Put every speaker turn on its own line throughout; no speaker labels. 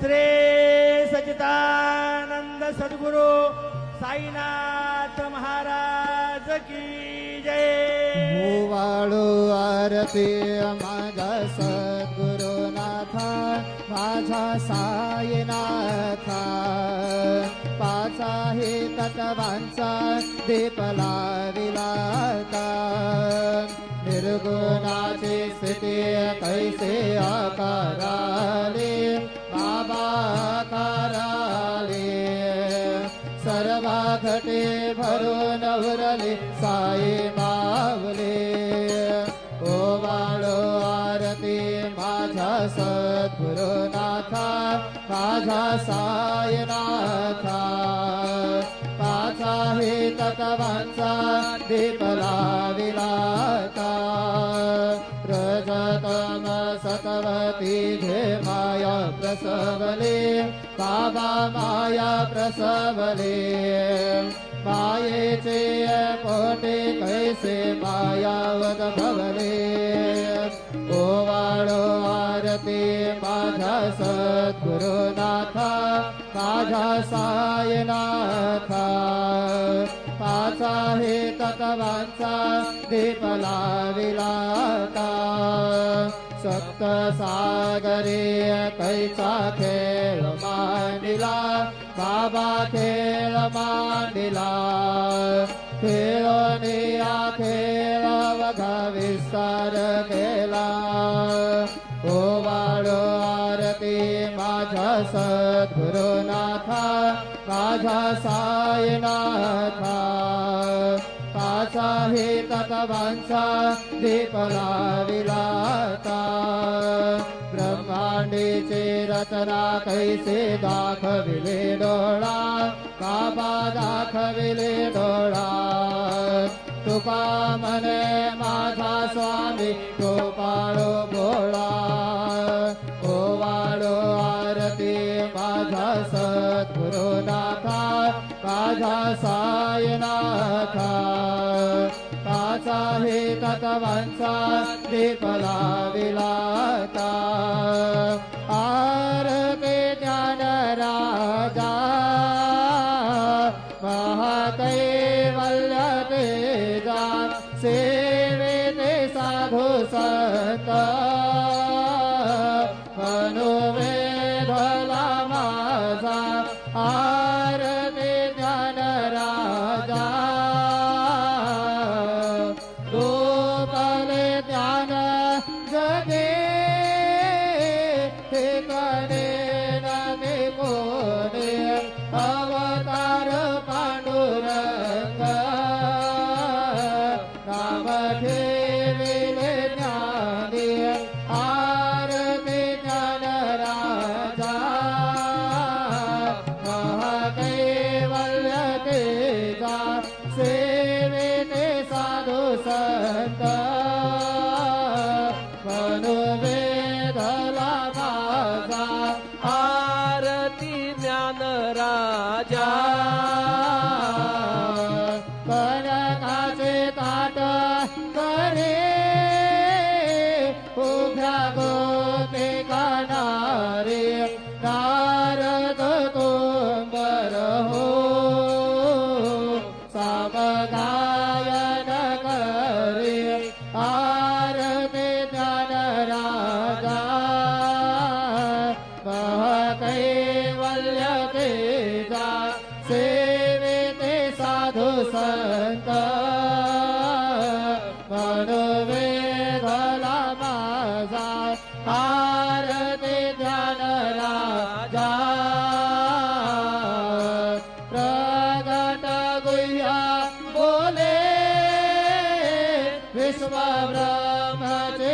श्री सचितानंद सद्गुरु साईनाथ महाराज की जय।
वाळू आरती माझा सद्गुरुनाथा माझा साईनाथा। पाचा हे तत्वांचा दीपला विलाता निर्गुणाची स्थिती कैसे आकारा सायनाथा। पाचा हे तत्वांचा दीपला विलाता। रजतम सतवती घे माया प्रसवले। बाबा माया प्रसवले। मायेचे पोटे कैसे मायावत भवले। ओ आरती माझा सद्गुरुनाथ। माझा सायनाथा पाचा हे तत्वांचा दीप लाविलाता सप्त सागरे कैचा खेळ मांडिला बाबा खेळ मांडिला. खेळनिया खेळ वघ विस्तार केला. ओ वाळो आरती माझा सद्गुरुनाथा माझा सायनाथा पाचा हे तत्वांचा दीपला विलाता ब्रह्मांडीची रचना कैसे दाखविले डोळा बाबा दाखविले डोळा. तुका मने माझा स्वामी गोपाळो भोळा माझा सायनाथा. पाचा हे तत्वांचा दीप लाविलाता सदे विश्व ब्रह्मचे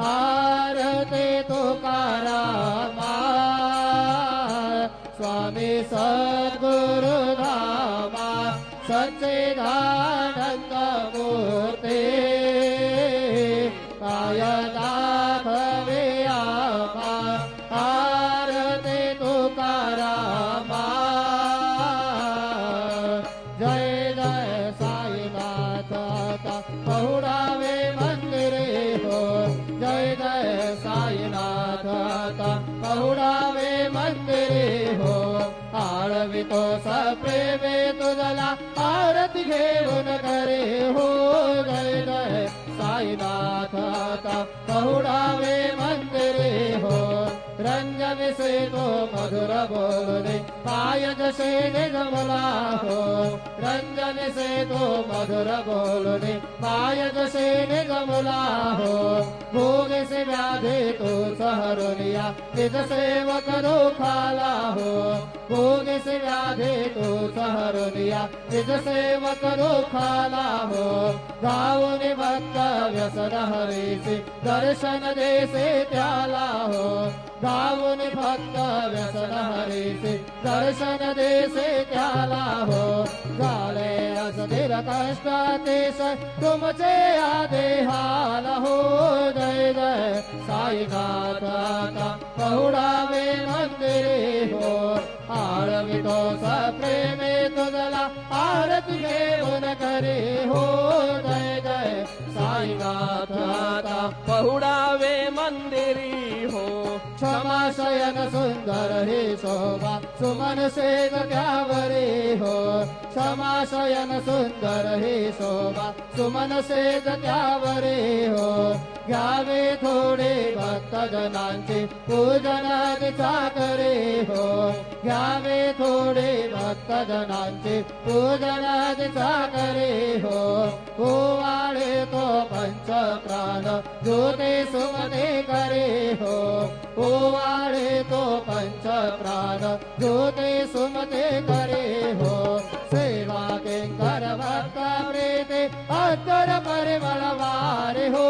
आरती तो सप्रेमे तुझला आरती घेऊन करे हो जय जय साईनाथ आता पहुडावे मंदिरे हो. रंजन से तो मधुर बोलणे पाय जसे जमला हो. रंजन से तो मधुर बोलने पायक से निगमला हो. भोग से व्याधे तो सहरुनिया निज सेवक दो खाला हो. भोग से व्याधे तो सहरुनिया निज सेवक दो खाला हो. गावने भक्त व्यसन हरीसी दर्शन देसे त्याला हो. गावून भक्त व्यसन हरीसी दर्शन देसे त्याला हो. झाले असधीर कष्टातीस तुमचे आदेहाल हो जय जय साईनाथ पहुडावे मंदिरे हो आळवितो सप्रेमे तुझला आरती घेऊन करे हो जय जय साईनाथ
पहुडावे मंदिरी हो
समाशयन सुंदर हे शोभा सुमन सेग त्यावरे हो। समाशयन सुंदर हे शोभा सुमन सेग त्यावरे हो। घ्यावे थोडे भक्तजनांचे जनांचे पूजन करे हो। घ्यावे थोडे भक्तजनांचे जनांचे पूजन करे हो। ओवाळे तो पंच प्राण जोते सुमने करे हो। ओवाळे तो पंच प्राण ज्योते सुमते करे हो. सेवा किंकर भक्त प्रेते अंतर परिमळ हो.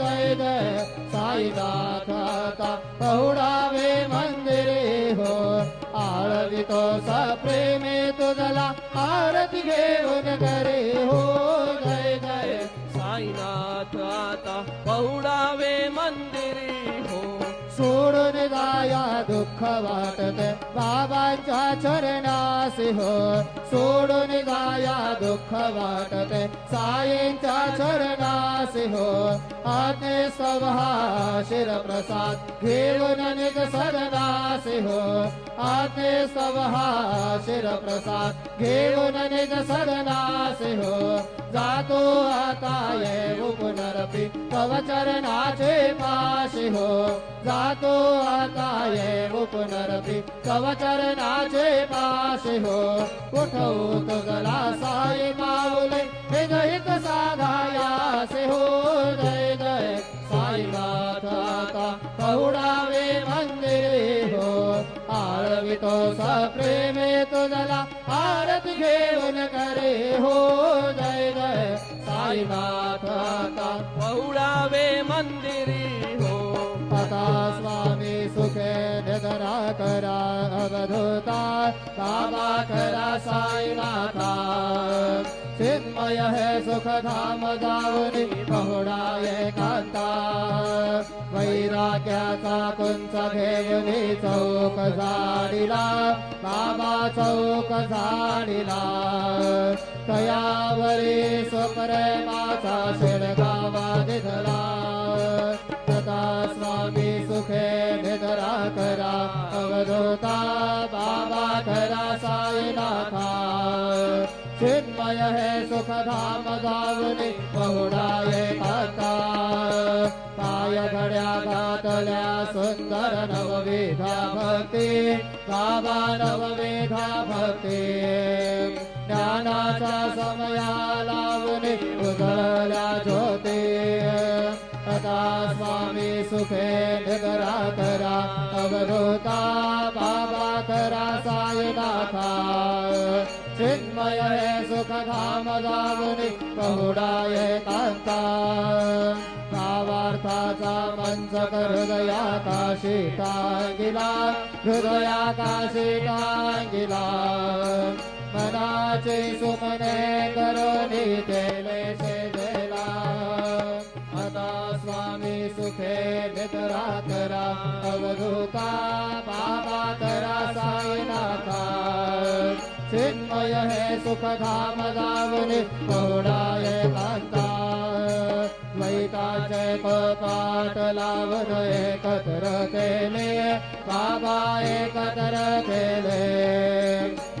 जय जय साईनाथ आता पहुडावे मंदिरे हो. आळवितो सप्रेमे तुझला आरती घेऊन करे हो. जय जय
साईनाथ आता पौडावे मंदिर
सोडून दुःख वाटत. बाबांच्या चरणासी हो सोडून गाया दुःख वाटत. साईंच्या चरणासी हो आते सभा शिर प्रसाद घेऊन निज सरदासी हो. आते सभा शिर प्रसाद घेऊन निज सरदासी हो. जातो आता ये पुनरपी तव चरणाचे पाशी हो. जातो आता ये पुनरपी तव चरणाचे पाशी हो. उठवू गला साई माऊले हे साधायासे हो. पहुडावे मंदिरे हो आळवितो सप्रेमे तुझला आरती घेऊन करे हो जय जय साईनाथ
पहुडावे मंदिरी हो.
आता स्वामी सुखे निधरा करा अवधूता बाबा करा साईनाथा. चिन्मय है सुख धाम जावनी पहुडा एकांता वैराग्याचा कुंच घेवनी चौक झाडीला बाबा चौक झाडीला तयावरी सुप्रेमाचा शिडगावा निधला तथा स्वामी सुखे निधरा करा अवधूता बाबा करा साईनाथा. चिन्मय हे सुखधाम धाम जावनी पहुडाये आता पाय घड्या घातल्या सुंदर नववेधा भक्ती बाबा नववेधा भक्ती. ज्ञानाचा समया लावणी उदळल्या ज्योती. आता स्वामी सुखे निगरा करा अवधूता बाबा करा सायनाथा चिन्मय हे सुख धाम जावणी कांता. भावार्थाचा मंच हृदया हृदयाकाशी टांगिला हृदयाकाशी टांगिला. मनाचे सुमने करोनी केले शेजेला आता स्वामी सुखे निद्रा करा अवधूता बाबा करा साईनाथा. चिन्मय हे सुखधाम धाम पौडाय कांता? द्वैताचे कपाट लावून एकत्र केले बाबा एकत्र केले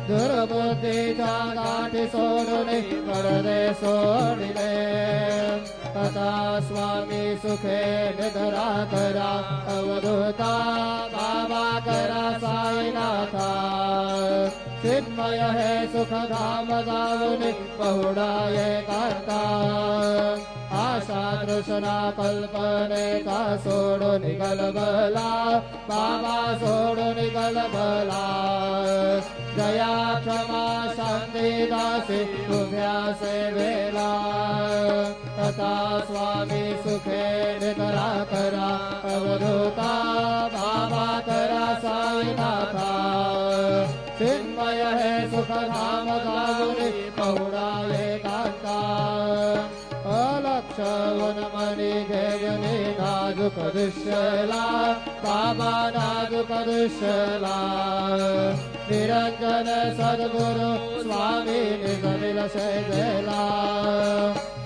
दुर्बुद्धीच्या गाठी सोडून पडदे सोडिले। आता स्वामी सुखे निधरा करा अवधूता बाबा करा साईनाथा। चिन्मय हे सुख धाम जाऊन पहुडाये करता आशा तृष्णा कल्पनेचा सोडून गलबला बाबा सोडून गलबला दया क्षमा शांती दासी तुझ्या सेवेला। तथा स्वामी सुखे निकरा करा अवधूता बाबा करा साईनाथा। चिन्मय हे सुख धाम वनमणी घेवने नाजुक बाबा नाग दृश्यला निरंजन सद्गुरु स्वामी निगमिल शेजला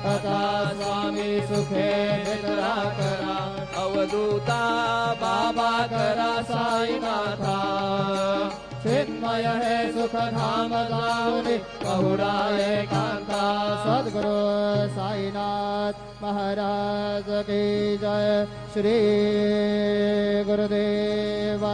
तथा स्वामी सुखे निद्रा करा
अवधूता
बाबा करा साईनाथा. चिन्मय हे सुख धाम जाऊनी पहुडाये कांता सद्गुरु साईनाथ महाराज की जय। श्री गुरुदेव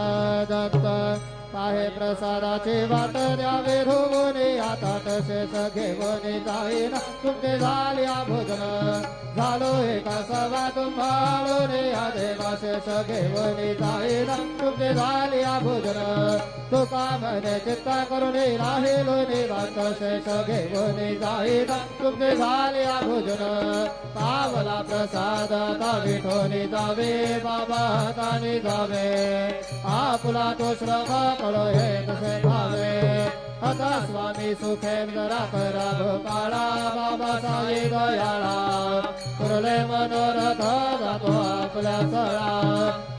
दत्त। आहे प्रसादाची वाट द्यावे धुवून आता तसेच घेऊन जाईन. तुमचे झाले भोजन झालो एका सवा तुम्हाळून या वाशेष घेऊन जाईन. तुमचे झाले भोजन तुका म्हणे चित्ता करून राहिलो. निवांत शेष घेऊन जाईन. तुमचे झाल्या भोजन पावला प्रसाद आता विठोनी जावे. बाबा हाताने जावे. आपला तो श्रम हे तसे भावे। आता स्वामी सुखे जरा करा काळा बाबा साई दयाळा। कुरले मनोरथ जातो आपल्या सळा।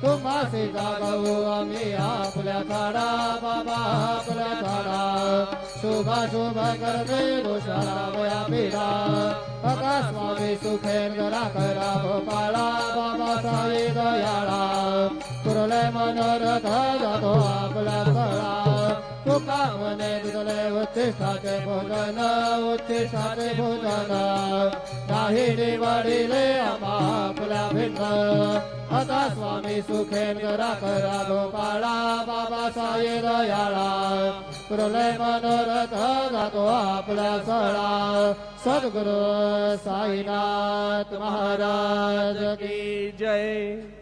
तुम्हासी जागवू आम्ही आपल्या झाडा बाबा आपल्या झाडा शुभ शुभ करते दोषाला वया पिढा आता स्वामी सुखे जरा करा भोपाळा बाबा साई दयाळा कुरले मनोरथ जातो आपल्या सळा तुका म्हणे तुझले उच्चिष्ठाचे भोजन उच्चिष्ठाचे भोजन नाही निवडिले आम्हा आपल्या भिन्न आता स्वामी सुखेन करा करा गोपाळा बाबा साई दयाळा प्रलय मनोरथ जातो आपल्या सळा सद्गुरु साईनाथ महाराज की जय.